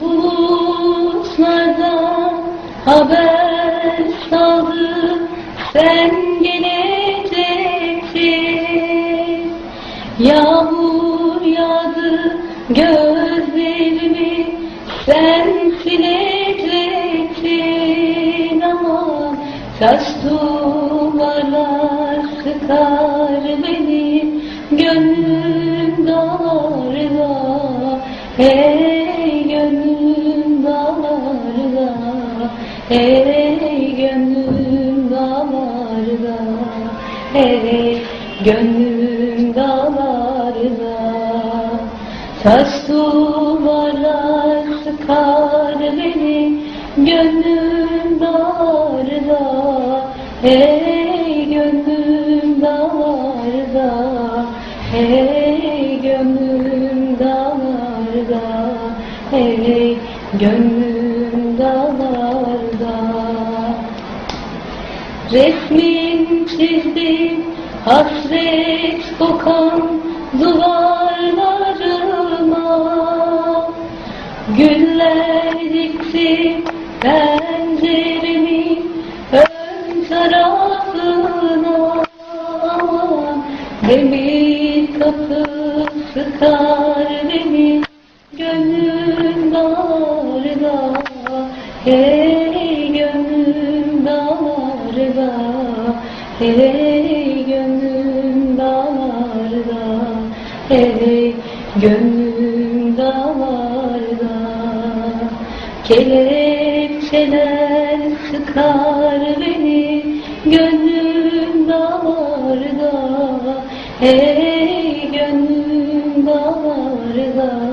bulutlardan haber saldı sen geleceksin Yağmur yağdı gözlerimi sen sileceksin ama taş duvarlar sıkar beni gönlüm dağlarda hey gönlüm dağlarda hey gönlüm dağlarda hey gönlüm dağlarda Taş duvarlar sıkar beni gönlüm dağlarda Hey gönlüm dağlarda Hey Hey gönlüm dağlarda. Resmin çizdim hasret kokan duvarlarıma. Güller diktim penceremin ön tarafına. Demir kapı sıkar Hey gönlüm darda Hey gönlüm darda Hey gönlüm darda Kelepçeler sıkar beni gönlüm darda Hey gönlüm darda